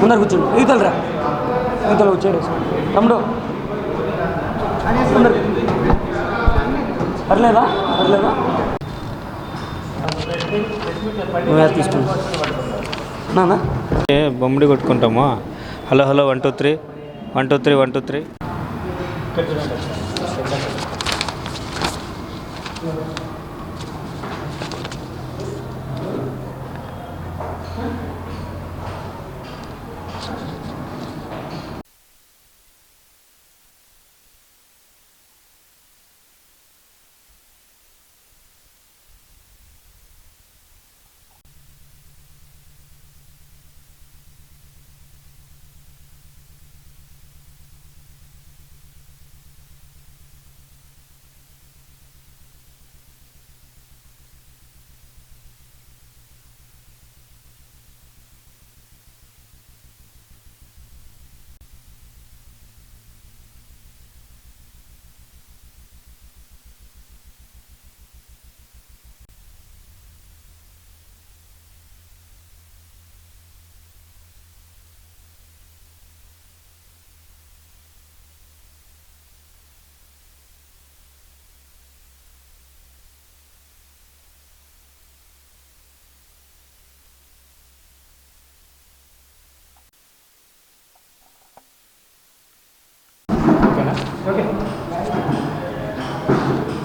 ముందర కూర్చోండి. ఈతలు రా ఈతలు వచ్చాడు తమ్ముడు. ముందర పర్లేదా? పర్లేదా? నువ్వు యాడ్ తీసుకున్నా hello hello one two three. One two three one two three.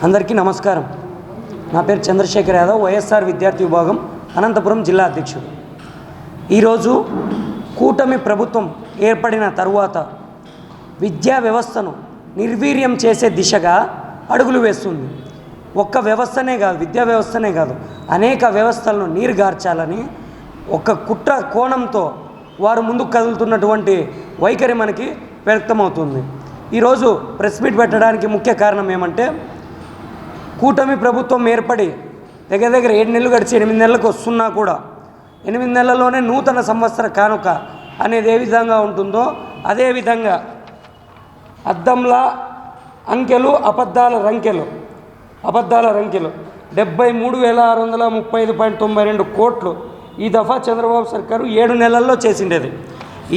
అందరికీ నమస్కారం. నా పేరు చంద్రశేఖర్ యాదవ్ వైఎస్ఆర్ విద్యార్థి విభాగం అనంతపురం జిల్లా అధ్యక్షుడు. ఈరోజు కూటమి ప్రభుత్వం ఏర్పడిన తరువాత విద్యా వ్యవస్థను నిర్వీర్యం చేసే దిశగా అడుగులు వేస్తుంది. ఒక్క వ్యవస్థనే కాదు విద్యా వ్యవస్థనే కాదు అనేక వ్యవస్థలను నీరుగార్చాలని ఒక కుట్ర కోణంతో వారు ముందుకు కదులుతున్నటువంటి వైఖరి మనకి వ్యక్తమవుతుంది. ఈరోజు ప్రెస్ మీట్ పెట్టడానికి ముఖ్య కారణం ఏమంటే కూటమి ప్రభుత్వం ఏర్పడి దగ్గర దగ్గర ఏడు నెలలు గడిచి ఎనిమిది నెలలకు వస్తున్నా కూడా ఎనిమిది నెలల్లోనే నూతన సంవత్సర కానుక అనేది ఏ విధంగా ఉంటుందో అదే విధంగా అద్దంలా అంకెలు అబద్ధాల రంకెలు అబద్ధాల రంకెలు. డెబ్బై మూడు వేల ఆరు వందల ముప్పై ఐదు పాయింట్ తొంభై రెండు కోట్లు ఈ దఫా చంద్రబాబు సర్కారు ఏడు నెలల్లో చేసిండేది.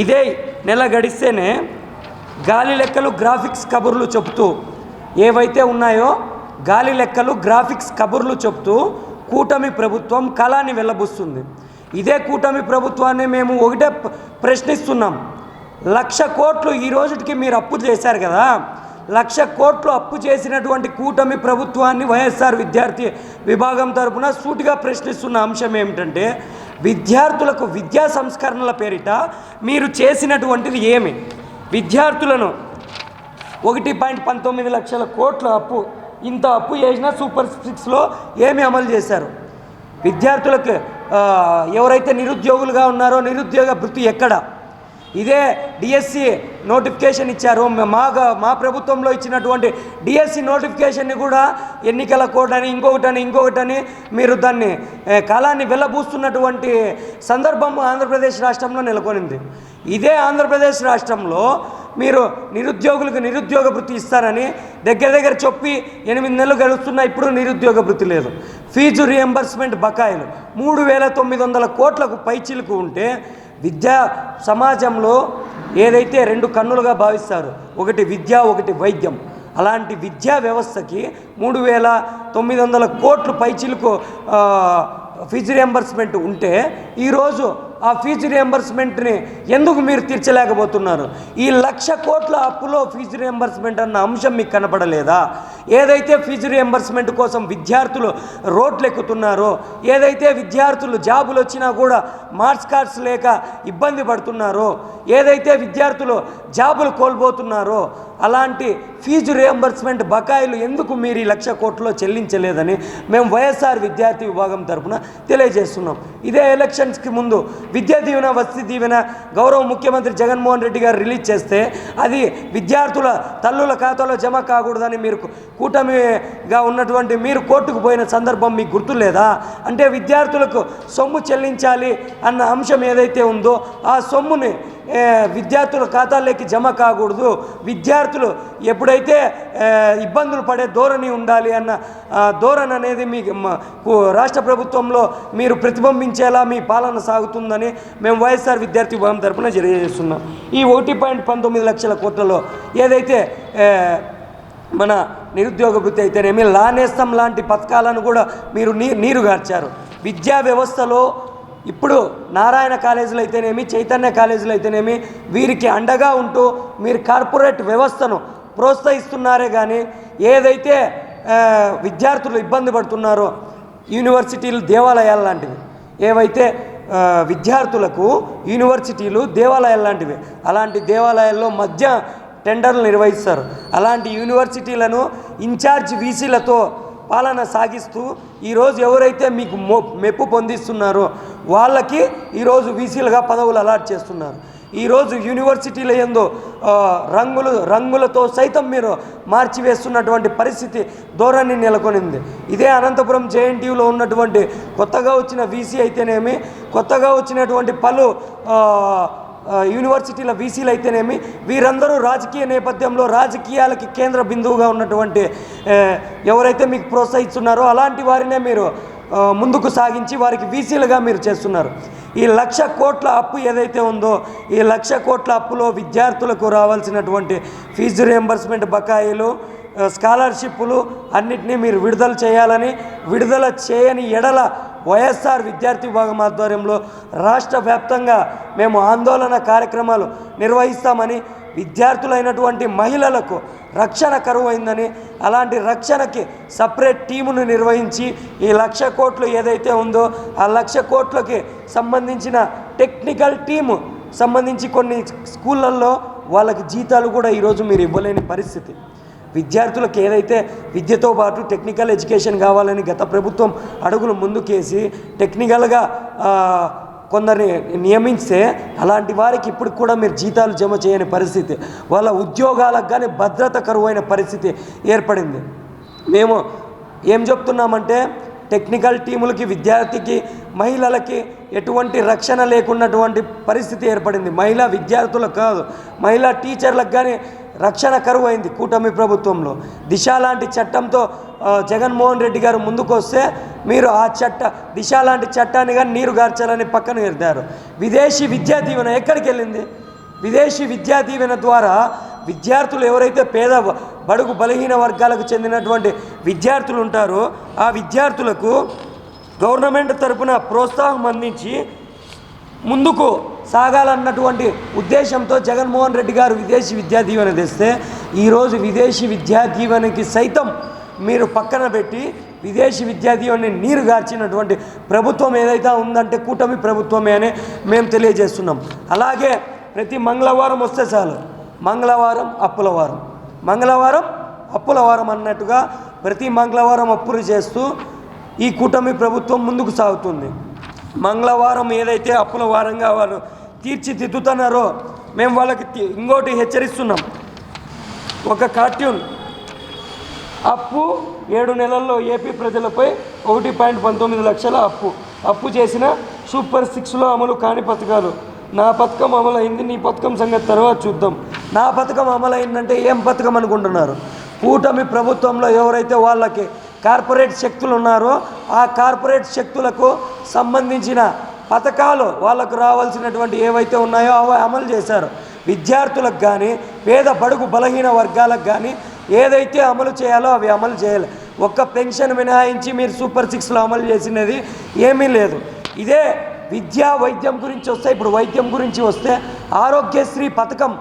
ఇదే నెల గడిస్తేనే గాలి లెక్కలు గ్రాఫిక్స్ కబుర్లు చెబుతూ ఏవైతే ఉన్నాయో గాలి లెక్కలు గ్రాఫిక్స్ కబుర్లు చెప్తూ కూటమి ప్రభుత్వం కళాన్ని వెళ్ళబుస్తుంది ఇదే కూటమి ప్రభుత్వాన్ని మేము ఒకటే ప్రశ్నిస్తున్నాం. లక్ష కోట్లు ఈ రోజుకి మీరు అప్పు చేశారు కదా? లక్ష కోట్లు అప్పు చేసినటువంటి కూటమి ప్రభుత్వాన్ని వైఎస్ఆర్ విద్యార్థి విభాగం తరపున సూటిగా ప్రశ్నిస్తున్న అంశం ఏమిటంటే విద్యార్థులకు విద్యా సంస్కరణల పేరిట మీరు చేసినటువంటిది ఏమి? విద్యార్థులను ఒకటి పాయింట్ పంతొమ్మిది లక్షల కోట్ల అప్పు ఇంత అప్పు చేసినా సూపర్ సిక్స్లో ఏమి అమలు చేశారు? విద్యార్థులకు ఎవరైతే నిరుద్యోగులుగా ఉన్నారో నిరుద్యోగ వృత్తి ఎక్కడ? ఇదే డిఎస్సి నోటిఫికేషన్ ఇచ్చారు. మా మా ప్రభుత్వంలో ఇచ్చినటువంటి డిఎస్సి నోటిఫికేషన్ని కూడా ఎన్నికల కోడ్ అని ఇంకొకటని ఇంకొకటని మీరు దాన్ని కాలాన్ని వెళ్ళబూస్తున్నటువంటి సందర్భం ఆంధ్రప్రదేశ్ రాష్ట్రంలో నెలకొనింది. ఇదే ఆంధ్రప్రదేశ్ రాష్ట్రంలో మీరు నిరుద్యోగులకు నిరుద్యోగ వృత్తి ఇస్తారని దగ్గర దగ్గర చెప్పి ఎనిమిది నెలలు గడుస్తున్నా ఇప్పుడు నిరుద్యోగ వృత్తి లేదు. ఫీజు రియంబర్స్మెంట్ బకాయిలు మూడు వేల తొమ్మిది వందల కోట్లకు పైచిలుకు ఉంటే విద్యా సమాజంలో ఏదైతే రెండు కన్నులుగా భావిస్తారు ఒకటి విద్య ఒకటి వైద్యం. అలాంటి విద్యా వ్యవస్థకి మూడు వేల తొమ్మిది వందల కోట్లు పైచిలకు ఫీజు రియంబర్స్మెంట్ ఉంటే ఈరోజు ఆ ఫీజు రియంబర్స్మెంట్ని ఎందుకు మీరు తీర్చలేకపోతున్నారు? ఈ లక్ష కోట్ల అప్పులో ఫీజు రియంబర్స్మెంట్ అన్న అంశం మీకు కనపడలేదా? ఏదైతే ఫీజు రియంబర్స్మెంట్ కోసం విద్యార్థులు రోడ్లు ఎక్కుతున్నారో ఏదైతే విద్యార్థులు జాబులు వచ్చినా కూడా మార్క్స్ కార్డ్స్ లేక ఇబ్బంది పడుతున్నారో ఏదైతే విద్యార్థులు జాబులు కోల్పోతున్నారో అలాంటి ఫీజు రియంబర్స్మెంట్ బకాయిలు ఎందుకు మీరు ఈ లక్ష కోట్లో చెల్లించలేదని మేము వైఎస్ఆర్ విద్యార్థి విభాగం తరపున తెలియజేస్తున్నాం. ఇదే ఎలక్షన్స్కి ముందు విద్యా దీవెన వసతి దీవెన గౌరవ ముఖ్యమంత్రి జగన్మోహన్ రెడ్డి గారు రిలీజ్ చేస్తే అది విద్యార్థుల తల్లుల ఖాతాలో జమ కాకూడదని మీరు కూటమిగా ఉన్నటువంటి మీరు కోర్టుకు పోయిన సందర్భం మీకు గుర్తు లేదా అంటే విద్యార్థులకు సొమ్ము చెల్లించాలి అన్న అంశం ఏదైతే ఉందో ఆ సొమ్ముని విద్యార్థుల ఖాతాల్లోకి జమ కాకూడదు. విద్యార్థులు ఎప్పుడైతే ఇబ్బందులు పడే ధోరణి ఉండాలి అన్న ధోరణి అనేది మీ కు- రాష్ట్ర ప్రభుత్వంలో మీరు ప్రతిబింబించేలా మీ పాలన సాగుతుందని మేము వైఎస్ఆర్ విద్యార్థి భవన్ తరపున తెలియజేస్తున్నాం. ఈ ఒకటి పాయింట్ పంతొమ్మిది లక్షల కోట్లలో ఏదైతే మన నిరుద్యోగ వృత్తి అయితేనేమి లానేస్తం లాంటి పథకాలను కూడా మీరు నీ నీరుగార్చారు విద్యా వ్యవస్థలో ఇప్పుడు నారాయణ కాలేజీలు అయితేనేమి చైతన్య కాలేజీలు అయితేనేమి వీరికి అండగా ఉంటూ మీరు కార్పొరేట్ వ్యవస్థను ప్రోత్సహిస్తున్నారే కానీ ఏదైతే విద్యార్థులు ఇబ్బంది పడుతున్నారో యూనివర్సిటీలు దేవాలయాలు లాంటివి ఏవైతే విద్యార్థులకు యూనివర్సిటీలు దేవాలయాలు లాంటివి అలాంటి దేవాలయాల్లో మధ్య టెండర్లు నిర్వహిస్తారు. అలాంటి యూనివర్సిటీలను ఇన్ఛార్జ్ వీసీలతో పాలన సాగిస్తూ ఈరోజు ఎవరైతే మీకు మొ మెప్పు పొందిస్తున్నారో వాళ్ళకి ఈరోజు వీసీలుగా పదవులు అలాట్ చేస్తున్నారు. ఈరోజు యూనివర్సిటీల ఎందు రంగులు రంగులతో సైతం మీరు మార్చివేస్తున్నటువంటి పరిస్థితి ధోరణి నెలకొనింది. ఇదే అనంతపురం జేఎన్టీయూలో ఉన్నటువంటి కొత్తగా వచ్చిన వీసీ అయితేనేమి కొత్తగా వచ్చినటువంటి పలు యూనివర్సిటీల వీసీలు అయితేనేమి వీరందరూ రాజకీయ నేపథ్యంలో రాజకీయాలకి కేంద్ర బిందువుగా ఉన్నటువంటి ఎవరైతే మీకు ప్రోత్సహిస్తున్నారో అలాంటి వారినే మీరు ముందుకు సాగించి వారికి వీసీలుగా మీరు చేస్తున్నారు. ఈ లక్ష కోట్ల అప్పు ఏదైతే ఉందో ఈ లక్ష కోట్ల అప్పులో విద్యార్థులకు రావాల్సినటువంటి ఫీజు రియంబర్స్మెంట్ బకాయిలు స్కాలర్షిప్పులు అన్నిటినీ మీరు విడుదల చేయాలని విడుదల చేయని ఎడల వైఎస్ఆర్ విద్యార్థి విభాగం ఆధ్వర్యంలో రాష్ట్ర వ్యాప్తంగా మేము ఆందోళన కార్యక్రమాలు నిర్వహిస్తామని విద్యార్థులైనటువంటి మహిళలకు రక్షణ కరువైందని అలాంటి రక్షణకి సపరేట్ టీమును నిర్వహించి ఈ లక్ష కోట్లు ఏదైతే ఉందో ఆ లక్ష కోట్లకి సంబంధించిన టెక్నికల్ టీము సంబంధించి కొన్ని స్కూళ్ళల్లో వాళ్ళకి జీతాలు కూడా ఈరోజు మీరు ఇవ్వలేని పరిస్థితి. విద్యార్థులకు ఏదైతే విద్యతో పాటు టెక్నికల్ ఎడ్యుకేషన్ కావాలని గత ప్రభుత్వం అడుగులు ముందుకేసి టెక్నికల్గా కొందరిని నియమిస్తే అలాంటి వారికి ఇప్పుడు కూడా మీరు జీతాలు జమ చేయని పరిస్థితి వాళ్ళ ఉద్యోగాలకు కానీ భద్రత కరువైన పరిస్థితి ఏర్పడింది. మేము ఏం చెప్తున్నామంటే టెక్నికల్ టీములకి విద్యార్థికి మహిళలకి ఎటువంటి రక్షణ లేకున్నటువంటి పరిస్థితి ఏర్పడింది. మహిళా విద్యార్థులకు కాదు మహిళా టీచర్లకు కానీ రక్షణ కరువైంది కూటమి ప్రభుత్వంలో. దిశ లాంటి చట్టంతో జగన్మోహన్ రెడ్డి గారు ముందుకు వస్తే మీరు ఆ చట్ట దిశ లాంటి చట్టాన్ని కానీ నీరు గార్చాలని పక్కన ఎరిదారు విదేశీ విద్యా దీవెన ఎక్కడికి వెళ్ళింది? విదేశీ విద్యా దీవెన ద్వారా విద్యార్థులు ఎవరైతే పేద బడుగు బలహీన వర్గాలకు చెందినటువంటి విద్యార్థులు ఉంటారో ఆ విద్యార్థులకు గవర్నమెంట్ తరపున ప్రోత్సాహం అందించి ముందుకు సాగాలన్నటువంటి ఉద్దేశంతో జగన్మోహన్ రెడ్డి గారు విదేశీ విద్యా దీవెన తెస్తే ఈరోజు విదేశీ విద్యా దీవెనకి సైతం మీరు పక్కన పెట్టి విదేశీ విద్యా దీవెనని నీరు గార్చినటువంటి ప్రభుత్వం ఏదైతే ఉందంటే కూటమి ప్రభుత్వమే అని మేము తెలియజేస్తున్నాం. అలాగే ప్రతి మంగళవారం వస్తే చాలు. మంగళవారం అప్పుల వారం. మంగళవారం అప్పుల వారం అన్నట్టుగా ప్రతి మంగళవారం అప్పులు చేస్తూ ఈ కూటమి ప్రభుత్వం ముందుకు సాగుతుంది. మంగళవారం ఏదైతే అప్పుల వారంగా వారు తీర్చిదిద్దుతున్నారో. మేము వాళ్ళకి ఇంకోటి హెచ్చరిస్తున్నాం. ఒక కార్టూన్. అప్పు ఏడు నెలల్లో ఏపీ ప్రజలపై ఒకటి పాయింట్ పంతొమ్మిది లక్షల అప్పు. అప్పు చేసిన సూపర్ సిక్స్లో అమలు కాని పథకాలు. నా పథకం అమలైంది నీ పథకం సంగతి తర్వాత చూద్దాం. నా పథకం అమలైందంటే ఏం పథకం అనుకుంటున్నారు? కూటమి ప్రభుత్వంలో ఎవరైతే వాళ్ళకి కార్పొరేట్ శక్తులు ఉన్నారో ఆ కార్పొరేట్ శక్తులకు సంబంధించిన పథకాలు వాళ్ళకు రావాల్సినటువంటి ఏవైతే ఉన్నాయో అవి అమలు చేశారు. విద్యార్థులకు కానీ పేద బడుగు బలహీన వర్గాలకు కానీ ఏదైతే అమలు చేయాలో అవి అమలు చేయాలి. ఒక్క పెన్షన్ మినహాయించి మీరు సూపర్ సిక్స్లో అమలు చేసినది ఏమీ లేదు. ఇదే విద్యా వైద్యం గురించి వస్తే ఇప్పుడు వైద్యం గురించి వస్తే ఆరోగ్యశ్రీ పథకం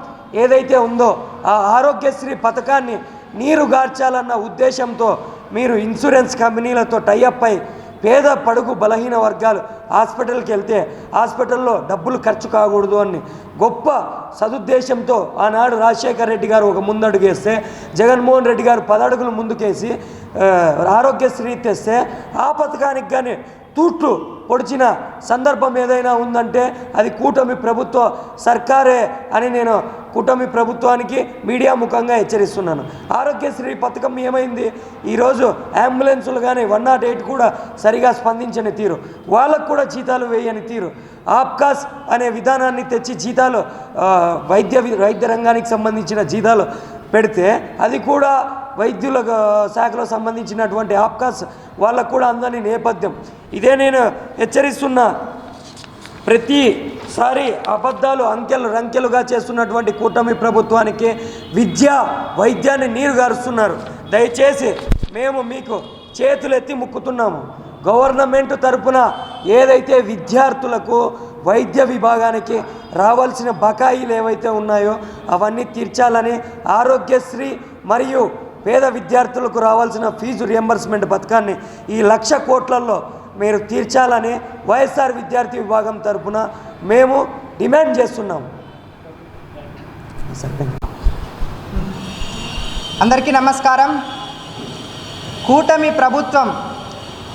ఏదైతే ఉందో ఆ ఆరోగ్యశ్రీ పథకాన్ని నీరు గార్చాలన్న ఉద్దేశంతో మీరు ఇన్సూరెన్స్ కంపెనీలతో టైఅప్ అయి పేద పడుగు బలహీన వర్గాలు హాస్పిటల్కి వెళ్తే హాస్పిటల్లో డబ్బులు ఖర్చు కాకూడదు అని గొప్ప సదుద్దేశంతో ఆనాడు రాజశేఖర్ రెడ్డి గారు ఒక ముందడుగేస్తే జగన్మోహన్ రెడ్డి గారు పదడుగులు ముందుకేసి ఆరోగ్యశ్రీ తెస్తే ఆ పథకానికి కానీ తూట్లు పొడిచిన సందర్భం ఏదైనా ఉందంటే అది కూటమి ప్రభుత్వ సర్కారే అని నేను కూటమి ప్రభుత్వానికి మీడియా ముఖంగా హెచ్చరిస్తున్నాను. ఆరోగ్యశ్రీ పథకం ఏమైంది? ఈరోజు అంబులెన్సులు కానీ వన్ నాట్ ఎయిట్ కూడా సరిగా స్పందించని తీరు. వాళ్ళకు కూడా జీతాలు వేయని తీరు. ఆప్కాస్ అనే విధానాన్ని తెచ్చి జీతాలు వైద్య వైద్య రంగానికి సంబంధించిన జీతాలు పెడితే అది కూడా వైద్యుల శాఖలో సంబంధించినటువంటి ఆప్కాస్ వాళ్ళకు కూడా అందని నేపథ్యం. ఇదే నేను హెచ్చరిస్తున్న ప్రతిసారి అబద్ధాలు అంకెలు రంకెలుగా చేస్తున్నటువంటి కూటమి ప్రభుత్వానికి విద్య వైద్యాన్ని నీరు గారుస్తున్నారు. దయచేసి మేము మీకు చేతులెత్తి ముక్కుతున్నాము. గవర్నమెంట్ తరపున ఏదైతే విద్యార్థులకు వైద్య విభాగానికి రావాల్సిన బకాయిలు ఏవైతే ఉన్నాయో అవన్నీ తీర్చాలని ఆరోగ్యశ్రీ మరియు పేద విద్యార్థులకు రావాల్సిన ఫీజు రియంబర్స్మెంట్ పథకాన్ని ఈ లక్ష కోట్లలో మీరు తీర్చాలని వైఎస్ఆర్ విద్యార్థి విభాగం తరపున మేము డిమాండ్ చేస్తున్నాము అందరికీ నమస్కారం. కూటమి ప్రభుత్వం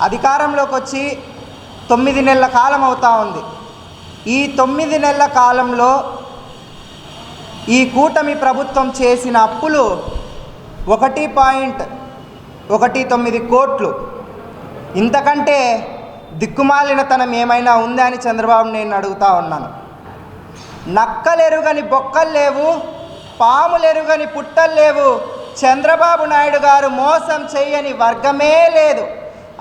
అధికారంలోకి వచ్చి తొమ్మిది నెలల కాలం అవుతూ ఉంది. ఈ తొమ్మిది నెలల కాలంలో ఈ కూటమి ప్రభుత్వం చేసిన అప్పులు ఒకటి పాయింట్ ఒకటి తొమ్మిది కోట్లు. ఇంతకంటే దిక్కుమాలినతనం ఏమైనా ఉందా అని చంద్రబాబు నేను అడుగుతా ఉన్నాను. నక్కలెరుగని బొక్కలు లేవు పాములెరుగని పుట్టలు లేవు చంద్రబాబు నాయుడు గారు మోసం చేయని వర్గమే లేదు.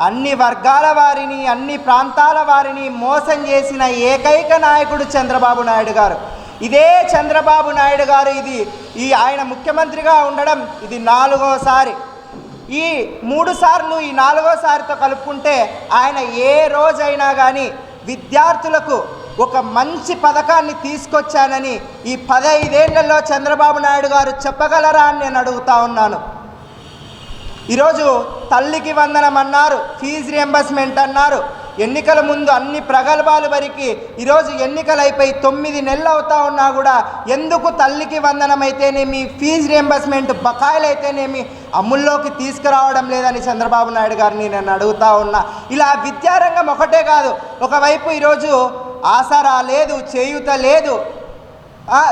అన్ని వర్గాల వారిని అన్ని ప్రాంతాల వారిని మోసం చేసిన ఏకైక నాయకుడు చంద్రబాబు నాయుడు గారు. ఇదే చంద్రబాబు నాయుడు గారు ఇది ఈ ఆయన ముఖ్యమంత్రిగా ఉండడం ఇది నాలుగోసారి. ఈ మూడు సార్లు ఈ నాలుగోసారితో కలుపుకుంటే ఆయన ఏ రోజైనా కానీ విద్యార్థులకు ఒక మంచి పథకాన్ని తీసుకొచ్చానని ఈ పదైదేళ్ళలో చంద్రబాబు నాయుడు గారు చెప్పగలరా అని నేను అడుగుతా ఉన్నాను. ఈరోజు తల్లికి వందనం అన్నారు ఫీజు రియంబర్స్మెంట్ అన్నారు ఎన్నికల ముందు అన్ని ప్రగల్భాలు వరికి ఈరోజు ఎన్నికలు అయిపోయి తొమ్మిది నెలలు అవుతా ఉన్నా కూడా ఎందుకు తల్లికి వందనం అయితేనేమి ఫీజు రియంబర్స్మెంట్ బకాయిలు అయితేనేమి అమల్లోకి తీసుకురావడం లేదని చంద్రబాబు నాయుడు గారిని నేను అడుగుతా ఉన్నా. ఇలా విద్యారంగం ఒకటే కాదు ఒకవైపు ఈరోజు ఆసరా లేదు చేయూత లేదు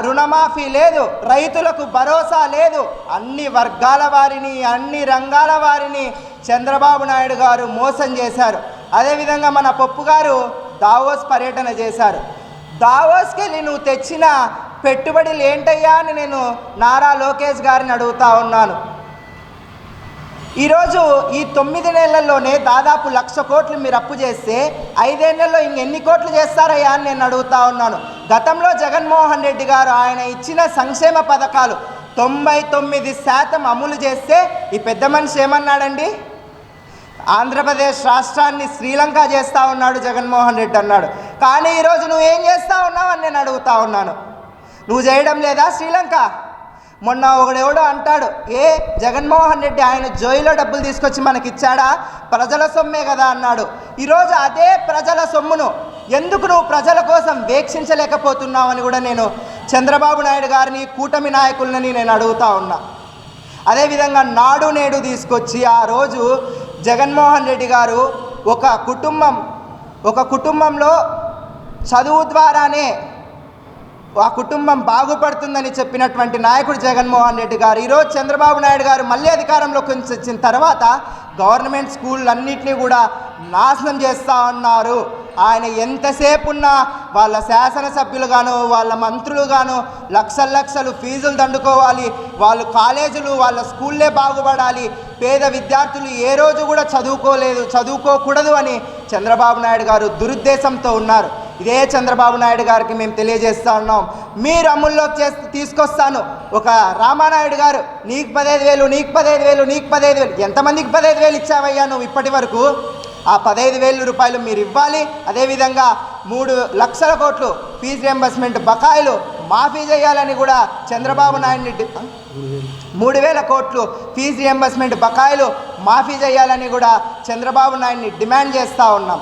రుణమాఫీ లేదు రైతులకు భరోసా లేదు అన్ని వర్గాల వారిని అన్ని రంగాల వారిని చంద్రబాబు నాయుడు గారు మోసం చేశారు. అదేవిధంగా మన పప్పు గారు దావోస్ పర్యటన చేశారు. దావోస్కి వెళ్ళి నువ్వు తెచ్చిన పెట్టుబడులు ఏంటయ్యా అని నేను నారా లోకేష్ గారిని అడుగుతా ఉన్నాను. ఈరోజు ఈ తొమ్మిది నెలల్లోనే దాదాపు లక్ష కోట్లు మీరు అప్పు చేస్తే ఐదేళ్ళలో ఇంకెన్ని కోట్లు చేస్తారయ్యా అని నేను అడుగుతా ఉన్నాను. గతంలో జగన్మోహన్ రెడ్డి గారు ఆయన ఇచ్చిన సంక్షేమ పథకాలు తొంభై తొమ్మిది శాతం అమలు చేస్తే ఈ పెద్ద మనిషి ఏమన్నాడండి? ఆంధ్రప్రదేశ్ రాష్ట్రాన్ని శ్రీలంక చేస్తా ఉన్నాడు జగన్మోహన్ రెడ్డి అన్నాడు. కానీ ఈరోజు నువ్వు ఏం చేస్తా ఉన్నావు అని నేను అడుగుతా ఉన్నాను. నువ్వు చేయడం లేదా శ్రీలంక? మొన్న ఒకడెవడో అంటాడు ఏ జగన్మోహన్ రెడ్డి ఆయన జోయిలో డబ్బులు తీసుకొచ్చి మనకి ఇచ్చాడా ప్రజల సొమ్మే కదా అన్నాడు. ఈరోజు అదే ప్రజల సొమ్మును ఎందుకు నువ్వు ప్రజల కోసం వీక్షించలేకపోతున్నావు అని కూడా నేను చంద్రబాబు నాయుడు గారిని కూటమి నాయకులని నేను అడుగుతా ఉన్నా. అదేవిధంగా నాడు నేడు తీసుకొచ్చి ఆ రోజు జగన్మోహన్ రెడ్డి గారు ఒక కుటుంబం ఒక కుటుంబంలో చదువు ద్వారానే ఆ కుటుంబం బాగుపడుతుందని చెప్పినటువంటి నాయకుడు జగన్మోహన్ రెడ్డి గారు. ఈరోజు చంద్రబాబు నాయుడు గారు మళ్ళీ అధికారంలోకి వచ్చిన తర్వాత గవర్నమెంట్ స్కూళ్ళన్నింటినీ కూడా నాశనం చేస్తూ ఉన్నారు. ఆయన ఎంతసేపు ఉన్నా వాళ్ళ శాసనసభ్యులుగాను వాళ్ళ మంత్రులుగాను లక్షల లక్షలు ఫీజులు దండుకోవాలి. వాళ్ళు కాలేజీలు వాళ్ళ స్కూళ్ళే బాగుపడాలి. పేద విద్యార్థులు ఏ రోజు కూడా చదువుకోలేదు చదువుకోకూడదు అని చంద్రబాబు నాయుడు గారు దురుద్దేశంతో ఉన్నారు. ఇదే చంద్రబాబు నాయుడు గారికి మేము తెలియజేస్తా ఉన్నాం. మీరు అమల్లోకి చేసి తీసుకొస్తాను. ఒక రామానాయుడు గారు నీకు పదహైదు వేలు నీకు పదహైదు వేలు నీకు పదహైదు వేలు ఎంతమందికి పదహైదు వేలు ఇచ్చావయ్యా నువ్వు ఇప్పటి వరకు? ఆ పదహైదు వేల రూపాయలు మీరు ఇవ్వాలి. అదేవిధంగా మూడు లక్షల కోట్లు ఫీజు రియంబర్స్మెంట్ బకాయిలు మాఫీ చేయాలని కూడా చంద్రబాబు నాయుడిని మూడు వేల కోట్లు ఫీజు రియంబర్స్మెంట్ బకాయిలు మాఫీ చేయాలని కూడా చంద్రబాబు నాయుడిని డిమాండ్ చేస్తూ ఉన్నాం.